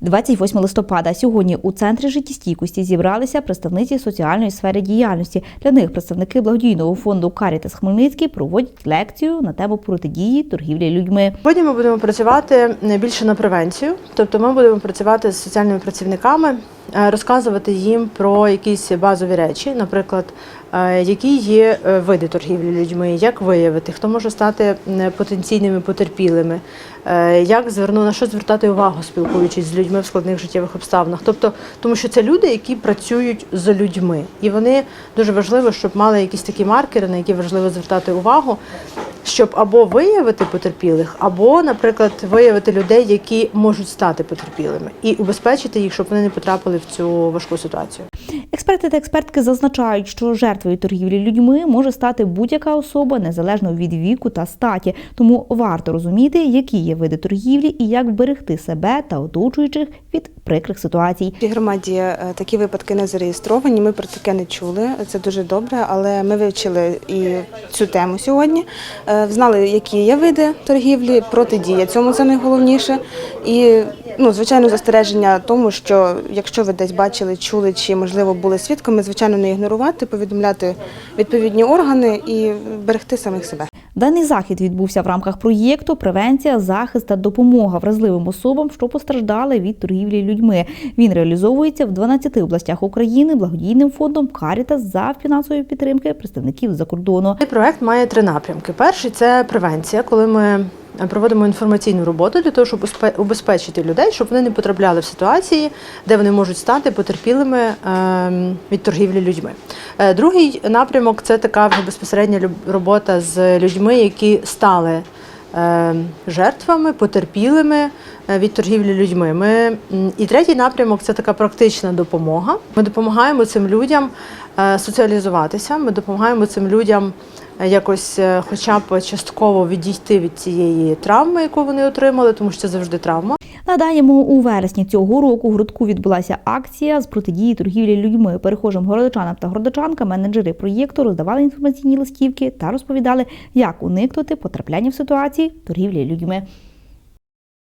28 листопада. Сьогодні у центрі життєстійкості зібралися представниці соціальної сфери діяльності. Для них представники благодійного фонду Карітас Хмельницький проводять лекцію на тему протидії торгівлі людьми. Сьогодні ми будемо працювати е, більше на превенцію, тобто ми будемо працювати з соціальними працівниками, розказувати їм про якісь базові речі, наприклад, е, які є е, види торгівлі людьми, як виявити, хто може стати потенційними потерпілими, е, як зверну на що звертати увагу, спілкуючись з людьми в складних життєвих обставинах. Тобто, тому що це люди, які працюють з людьми, і вони дуже важливо, щоб мали якісь такі маркери, на які важливо звертати увагу, щоб або виявити потерпілих, або, наприклад, виявити людей, які можуть стати потерпілими, і убезпечити їх, щоб вони не потрапили в цю важку ситуацію. Експерти та експертки зазначають, що жертвою торгівлі людьми може стати будь-яка особа незалежно від віку та статі. Тому варто розуміти, які є види торгівлі і як вберегти себе та оточуючих від прикрих ситуацій. В громаді е, такі випадки не зареєстровані. Ми про таке не чули. Це дуже добре, але ми вивчили і цю тему сьогодні. Е, Знали, які є види торгівлі, протидія цьому це найголовніше. І ну, звичайно, застереження тому, що якщо ви десь бачили, чули чи можливо були свідками, звичайно, не ігнорувати, повідомляти відповідні органи і берегти самих себе. Даний захід відбувся в рамках проєкту Превенція, захист та допомога вразливим особам, що постраждали від торгівлі людьми. Він реалізовується в 12 областях України благодійним фондом Карітас за фінансової підтримки представників за кордону. Проект має три напрямки. Перший це превенція, коли ми проводимо інформаційну роботу для того, щоб убезпечити людей, щоб вони не потрапляли в ситуації, де вони можуть стати потерпілими ем, від торгівлі людьми. Е, Другий напрямок це така безпосередня робота з людьми, які стали жертвами, потерпілими е, від торгівлі людьми. Ми, і третій напрямок це така практична допомога. Ми допомагаємо цим людям е, соціалізуватися, ми допомагаємо цим людям е, якось е, хоча б частково відійти від цієї травми, яку вони отримали, тому що це завжди травма. Нагадаємо, у вересні цього року в Грудку відбулася акція з протидії торгівлі людьми. Перехожим городочанам та городочанкам менеджери проєкту роздавали інформаційні листівки та розповідали, як уникнути потрапляння в ситуації торгівлі людьми.